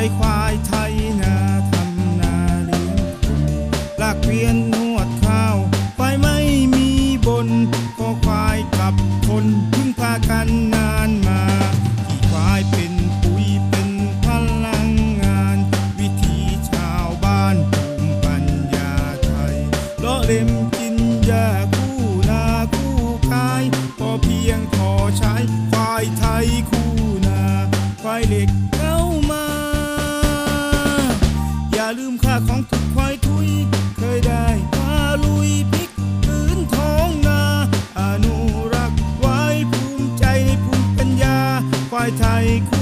ช้ควายไทยนาทำนาเลี้ยงลากเวียนนวดข้าวไปไม่มีบนก็ควายกับคนพึ่งพากันนานมาที่ควายเป็นปุ๋ยเป็นพลังงาน วิธีชาวบ้านภูมิปัญญาไทยเลาะเล็มกินยาคู่นาคู่กายพอเพียงพอใช้ Freitag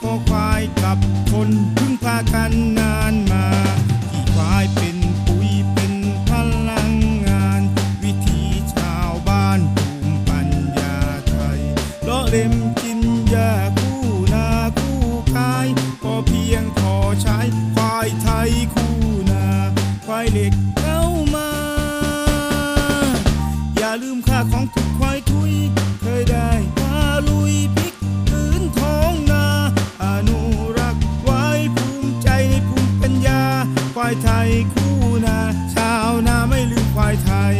พอควายกับคนพึ่งพากันนานมาที่ควายเป็นปุ๋ยเป็นพลังงาน วิถีชาวบ้านภูมิปัญญาไทยเลาะเล็มกินยาคู่นาคู่คายก็เพียงพอใช้ควายไทยคู่นาควายเหล็ก ควายไทยคู่นาชาวนาไม่ลืมควายไทย